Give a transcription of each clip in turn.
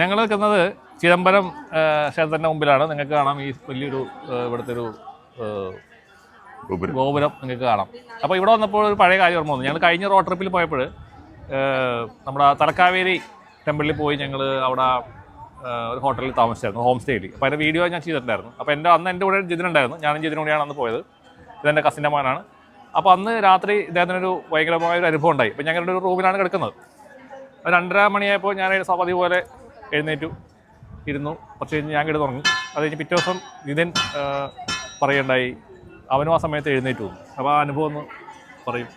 ഞങ്ങൾ നിൽക്കുന്നത് ചിദംബരം ക്ഷേത്രത്തിന്റെ മുമ്പിലാണ്. നിങ്ങൾക്ക് കാണാം ഈ വലിയൊരു ഇവിടുത്തെ ഒരു ഗോപുരം. നിങ്ങൾക്ക് കാണാം. അപ്പോൾ ഇവിടെ വന്നപ്പോൾ ഒരു പഴയ കാര്യം ഓർമ്മ വന്നു. ഞങ്ങൾ കഴിഞ്ഞ റോഡ് ട്രിപ്പിൽ പോയപ്പോൾ നമ്മുടെ തലക്കാവേരി ടെമ്പിളിൽ പോയി ഞങ്ങൾ അവിടെ ഒരു ഹോട്ടലിൽ താമസിച്ചായിരുന്നു ഹോം സ്റ്റേയിൽ അപ്പോൾ അതിന്റെ വീഡിയോ ഞാൻ ചെയ്തിട്ടുണ്ടായിരുന്നു. അപ്പോൾ എന്റെ അന്ന് എന്റെ കൂടെ ജിതിനുണ്ടായിരുന്നു ഞാനും ജിതിനും കൂടിയാണ് അന്ന് പോയത്. ഇതെന്റെ കസിന്റെ മകനാണ് അപ്പോൾ അന്ന് രാത്രി ഇദ്ദേഹത്തിനൊരു ഭയങ്കരമായ ഒരു അനുഭവം ഉണ്ടായി. അപ്പോൾ ഞങ്ങളുടെ ഒരു റൂമിലാണ് കിടക്കുന്നത്. രണ്ടര മണിയായപ്പോൾ ഞാൻ സപതി പോലെ എഴുന്നേറ്റു ഇരുന്നു. കുറച്ച് കഴിഞ്ഞ് ഞാൻ കിടന്നുറങ്ങി. അത് കഴിഞ്ഞ് പിറ്റേ ദിവസം നിതിൻ പറയണ്ടായി അവനും ആ സമയത്ത് എഴുന്നേറ്റു. അപ്പോൾ ആ അനുഭവം ഒന്ന് പറയും.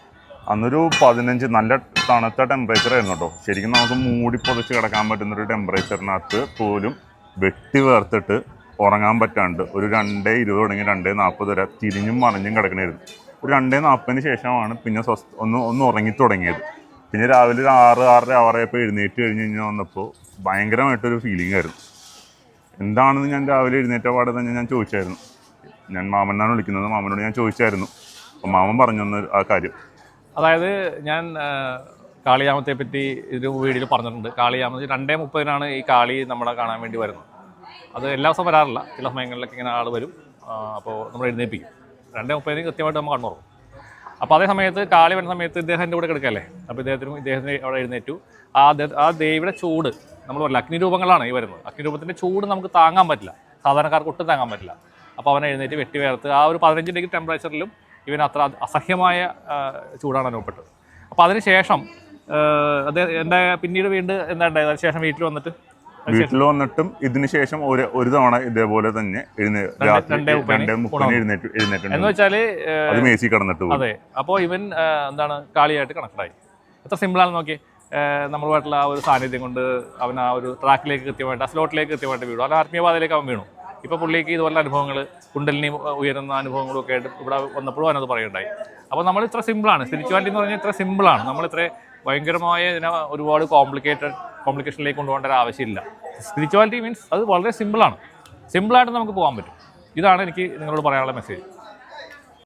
അന്നൊരു പതിനഞ്ച് നല്ല തണുത്ത ടെമ്പറേച്ചർ ആയിരുന്നു കേട്ടോ. ശരിക്കും നമുക്ക് മൂടി പൊതിച്ച് കിടക്കാൻ പറ്റുന്നൊരു ടെമ്പറേച്ചറിനകത്ത് പോലും വെട്ടി വേർത്തിട്ട് ഉറങ്ങാൻ പറ്റാണ്ട് ഒരു രണ്ടേ ഇരുപത് തുടങ്ങി രണ്ടേ നാൽപ്പത് വരെ തിരിഞ്ഞും മറിഞ്ഞും കിടക്കണായിരുന്നു. ഒരു രണ്ടേ നാൽപ്പതിന് ശേഷമാണ് പിന്നെ സ്വസ്ഥ ഒന്ന് ഒന്ന് ഉറങ്ങി തുടങ്ങിയത്. പിന്നെ രാവിലെ ഒരു ആറ് ആറര ആറായപ്പോൾ എഴുന്നേറ്റ് കഴിഞ്ഞ് കഴിഞ്ഞാൽ വന്നപ്പോൾ ഭയങ്കരമായിട്ടൊരു ഫീലിംഗ് ആയിരുന്നു. എന്താണെന്ന് ഞാൻ രാവിലെ എഴുന്നേറ്റ പാടെ തന്നെ ഞാൻ ചോദിച്ചായിരുന്നു. ഞാൻ മാമനാണ് വിളിക്കുന്നത്. മാമനോട് ഞാൻ ചോദിച്ചായിരുന്നു. അപ്പം മാമൻ പറഞ്ഞു തന്ന ആ കാര്യം. അതായത് ഞാൻ കാളിയാമത്തെ പറ്റി ഒരു വീഡിയോയിൽ പറഞ്ഞിട്ടുണ്ട്. കാളിയാമത്ത് രണ്ടേ മുപ്പതിനാണ് ഈ കാളി നമ്മളെ കാണാൻ വേണ്ടി വരുന്നത്. അത് എല്ലാ ദിവസവും വരാറില്ല. ചില സമയങ്ങളിലൊക്കെ ഇങ്ങനെ ആൾ വരും. അപ്പോൾ നമ്മൾ എഴുന്നേൽപ്പിക്കും രണ്ടേ മുപ്പതിന് കൃത്യമായിട്ട് നമ്മൾ കണ്ണുറക്കും. അപ്പോൾ അതേ സമയത്ത് കാളി വരുന്ന സമയത്ത് ഇദ്ദേഹം എന്റെ കൂടെ കിടക്കല്ലേ? അപ്പോൾ ഇദ്ദേഹത്തിനും ഇദ്ദേഹത്തിന് അവിടെ എഴുന്നേറ്റു. ആ ആ ദേവിയുടെ ചൂട് നമ്മൾ പറയില്ല അഗ്നി രൂപങ്ങളാണ് ഈ വരുന്നത്. അഗ്നി രൂപത്തിന്റെ ചൂട് നമുക്ക് താങ്ങാൻ പറ്റില്ല. സാധാരണക്കാർക്ക് ഒട്ടും താങ്ങാൻ പറ്റില്ല. അപ്പോൾ അവനെ എഴുന്നേറ്റ് വെട്ടി വേർത്ത് ആ ഒരു പതിനഞ്ച് ഡിഗ്രി ടെമ്പറേച്ചറിലും ഇവൻ അത്ര അസഹ്യമായ ചൂടാണ് അനുഭവപ്പെട്ടത്. അപ്പോൾ അതിനുശേഷം അദ്ദേഹം എന്റെ പിന്നീട് വീണ്ടും എന്താ ഉണ്ടായത്? അതിനുശേഷം വീട്ടിൽ വന്നിട്ട്? വീട്ടിൽ വന്നിട്ടും ഇതിനുശേഷം ഒരു ഒരു തവണ ഇതേപോലെ തന്നെ എന്ന് അത് മേസി കടന്നിട്ട് അതെ. അപ്പോൾ ഇവൻ എന്താണ് കാളിയായിട്ട് കണക്ടായി. എത്ര സിമ്പിൾ ആണ് നോക്കി നമ്മളുമായിട്ടുള്ള ആ ഒരു സാന്നിധ്യം കൊണ്ട് അവൻ ആ ഒരു ട്രാക്കിലേക്ക് കൃത്യമായിട്ട് ആ സ്ലോട്ടിലേക്ക് കൃത്യമായിട്ട് വീണു. അല്ല ആത്മീയപാതയിലേക്ക് അവൻ വീണു. ഇപ്പോൾ പുള്ളിക്ക് ഇതുപോലെ അനുഭവങ്ങൾ കുണ്ടലിനി ഉയരുന്ന അനുഭവങ്ങളും ഒക്കെ ആയിട്ട് ഇവിടെ വന്നപ്പോഴും അവനത് പറയുണ്ടായി അപ്പോൾ നമ്മൾ ഇത്ര സിമ്പിൾ ആണ്. സ്പിരിച്വാലിറ്റി എന്ന് പറഞ്ഞാൽ ഇത്ര സിമ്പിൾ ആണ്. നമ്മൾ ഇത്ര ഭയങ്കരമായ ഇതിനെ ഒരുപാട് കോംപ്ലിക്കേറ്റഡ് കോംപ്ലിക്കേഷനിലേക്ക് കൊണ്ടുപോകേണ്ട ഒരു ആവശ്യമില്ല സ്പിരിച്വാലിറ്റി മീൻസ് അത് വളരെ സിമ്പിളാണ് സിമ്പിളായിട്ട് നമുക്ക് പോകാൻ പറ്റും. ഇതാണ് എനിക്ക് നിങ്ങളോട് പറയാനുള്ള മെസ്സേജ്